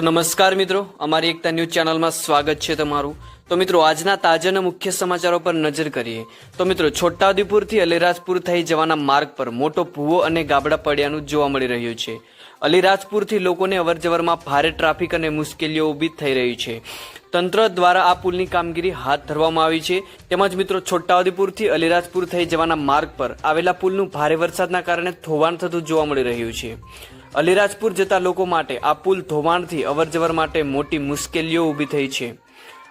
તો નમસ્કાર મિત્રો, અમારી એકતા ન્યૂઝ ચેનલમાં સ્વાગત છે તમારું. તો મિત્રો, આજના તાજાના મુખ્ય સમાચારો પર નજર કરીએ. તો મિત્રો, છોટાઉદેપુરથી અલીરાજપુર થઈ જવાના માર્ગ પર મોટો ભૂવો અને ગાબડા પડ્યાનું જોવા મળી રહ્યું છે. અલીરાજપુરથી લોકોને અવરજવરમાં ભારે ટ્રાફિક અને મુશ્કેલીઓ ઊભી થઈ રહી છે. તંત્ર દ્વારા આ પુલની કામગીરી હાથ ધરવામાં આવી છે. તેમજ મિત્રો, છોટાઉદેપુરથી અલીરાજપુર થઈ જવાના માર્ગ પર આવેલા પુલનું ભારે વરસાદના કારણે થોવાણ થતું જોવા મળી રહ્યું છે. અલીરાજપુર જતા લોકો માટે આ પુલ ધોવાણથી અવરજવર માટે મોટી મુશ્કેલીઓ ઊભી થઈ છે.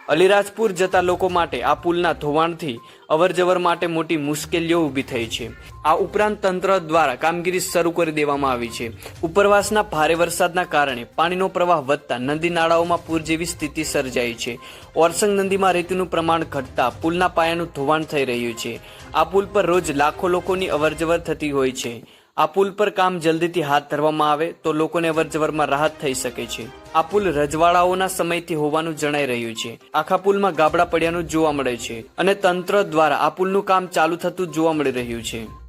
અલીરાજપુર જતા લોકો માટે આ પુલના ધોવાણથી અવરજવર માટે મોટી મુશ્કેલીઓ ઊભી થઈ છે. આ ઉપરાંત તંત્ર દ્વારા કામગીરી શરૂ કરી દેવામાં આવી છે. ઉપરવાસના ભારે વરસાદના કારણે પાણીનો પ્રવાહ વધતા નદી નાળાઓમાં પૂર જેવી સ્થિતિ સર્જાઈ છે. ઓરસંગ નદીમાં રેતીનું પ્રમાણ ઘટતા પુલના પાયાનું ધોવાણ થઈ રહ્યું છે. આ પુલ પર રોજ લાખો લોકોની અવરજવર થતી હોય છે. આ પુલ પર કામ જલ્દીથી હાથ ધરવામાં આવે તો લોકોને અવરજવરમાં રાહત થઈ શકે છે. આ પુલ રજવાડાઓના સમયથી હોવાનું જણાઈ રહ્યું છે. આખા પુલમાં ગાબડા પડ્યાનું જોવા મળે છે અને તંત્ર દ્વારા આ પુલનું કામ ચાલુ થતું જોવા મળી રહ્યું છે.